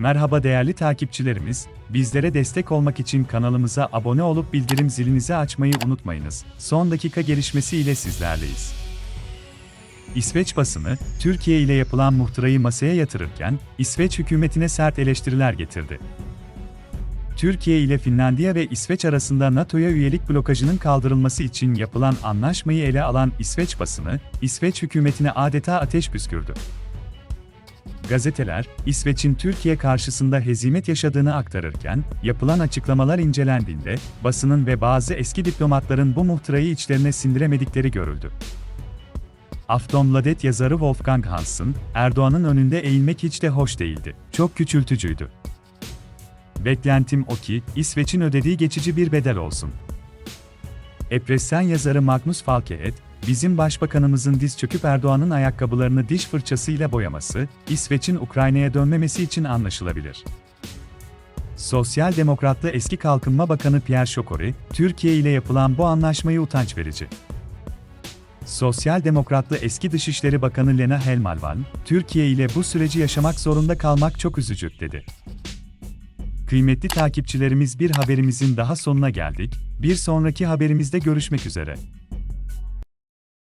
Merhaba değerli takipçilerimiz, bizlere destek olmak için kanalımıza abone olup bildirim zilinizi açmayı unutmayınız. Son dakika gelişmesi ile sizlerleyiz. İsveç basını, Türkiye ile yapılan muhtırayı masaya yatırırken, İsveç hükümetine sert eleştiriler getirdi. Türkiye ile Finlandiya ve İsveç arasında NATO'ya üyelik blokajının kaldırılması için yapılan anlaşmayı ele alan İsveç basını, İsveç hükümetine adeta ateş püskürdü. Gazeteler, İsveç'in Türkiye karşısında hezimet yaşadığını aktarırken, yapılan açıklamalar incelendiğinde, basının ve bazı eski diplomatların bu muhtırayı içlerine sindiremedikleri görüldü. Aftonbladet yazarı Wolfgang Hansson, Erdoğan'ın önünde eğilmek hiç de hoş değildi. Çok küçültücüydü. Beklentim o ki, İsveç'in ödediği geçici bir bedel olsun. Epressen yazarı Magnus Falkehet, bizim başbakanımızın diz çöküp Erdoğan'ın ayakkabılarını diş fırçasıyla boyaması, İsveç'in Ukrayna'ya dönmemesi için anlaşılabilir. Sosyal Demokratlı eski Kalkınma Bakanı Pierre Şokori, Türkiye ile yapılan bu anlaşmayı utanç verici. Sosyal Demokratlı eski Dışişleri Bakanı Lena Helmalvan, Türkiye ile bu süreci yaşamak zorunda kalmak çok üzücü, dedi. Kıymetli takipçilerimiz bir haberimizin daha sonuna geldik. Bir sonraki haberimizde görüşmek üzere.